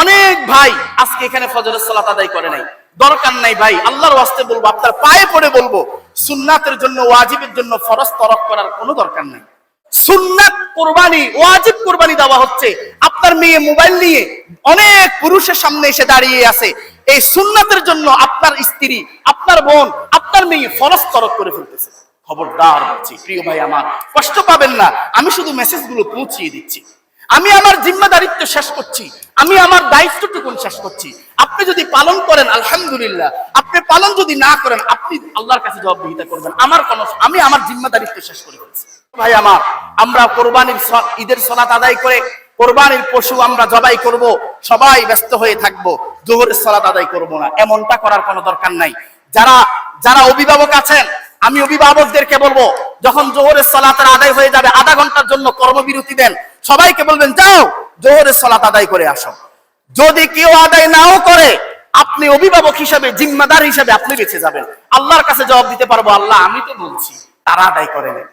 অনেক ভাই আজকে এখানে ফজরের সালাত আদায় করে নাই। দরকার নাই ভাই, আল্লাহর ওয়াস্তে বলব, আপনার পায়ে পড়ে বলব, সুন্নাতের জন্য, ওয়াজিবের জন্য ফরজ তরক করার কোনো দরকার নাই। সুন্নাত ওয়াজিব দেওয়া হচ্ছে। আপনার মেয়ে মোবাইল নিয়ে অনেক পুরুষের সামনে এসে দাঁড়িয়ে আছে। এই সুন্নাতের জন্য আপনার স্ত্রী, আপনার বোন, আপনার মেয়ে ফরজ তরক করে ফেলতেছে। খবরদার প্রিয় ভাই আমার, কষ্ট পাবেন না। আমি শুধু মেসেজগুলো পৌঁছিয়ে দিচ্ছি। আমি আমার জিম্মাদারিত্ব শেষ করছি। আমি আমার দায়িত্বটুকুন শেষ করছি। আপনি যদি পালন করেন, আলহামদুলিল্লাহ। আপনি পালন যদি না করেন, আপনি আল্লাহর কাছে জবাবদিহিতা করবেন। আমার কোনো আমি আমার জিম্মাদারিত্ব শেষ করে ফেলছি। ভাই আমার, আমরা কোরবানির ঈদের সলাত আদায় করে কোরবানির পশু আমরা জবাই করব, সবাই ব্যস্ত হয়ে থাকব, জোহরের সলাত আদায় করব না। এমনটা করার কোনো দরকার নাই। যারা যারা অভিভাবক আছেন, আমি অভিভাবকদেরকে বলব, যখন জোহরের সলাতের আদায় হয়ে যাবে, আধা ঘণ্টার জন্য কর্মবিরতি দেন সবাইকে বলবেন, যাও, জোহরের সলাত আদায় করে আসো। যদি কেউ আদায় নাও করে, আপনি অভিভাবক হিসাবে, জিম্মাদার হিসাবে আপনি বেঁচে যাবেন। আল্লাহর কাছে জবাব দিতে পারব, আল্লাহ, আমি তো বলছি, তারা আদায় করে নেন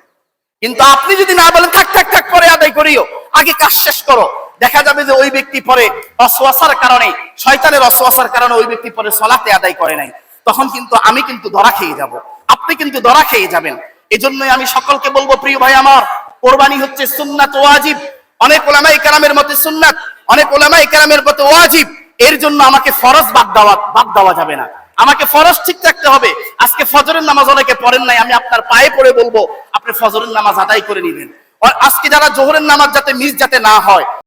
কিন্তু আপনি যদি না বলেন, থাক থাক থাক করে আদায় করিও, আগে কাজ শেষ করো। দেখা যাবে যে ওই ব্যক্তি পরে অসওয়াসার কারণে, শয়তানের অসওয়াসার কারণে ওই ব্যক্তি পরে সলাতে আদায় করে নাই। তখন কিন্তু আমি কিন্তু ধরা খেয়ে যাব। আপনি কিন্তু ধরা খেয়ে যাবেন। এজন্যই আমি সকলকে বলব, প্রিয় ভাই আমার, কোরবানি হচ্ছে সুন্নাত ওয়াজিব। অনেক ওলামাই কালামের মতে সুন্নাত, অনেক ওলামাই কালামের মতে ওয়াজিব। এর জন্য আমাকে ফরজ বাদ দেওয়া বাদ দেওয়া যাবে না। আমাকে ফরজ ঠিক রাখতে হবে। আজকে ফজরের নামাজ অনেকে পড়েন নাই, আমি আপনার পায়ে পড়ে বলব, আপনি ফজরের নামাজ আদায় করে নিবেন। আজকে যারা জোহরের নামাজ যাতে মিস যাতে না হয়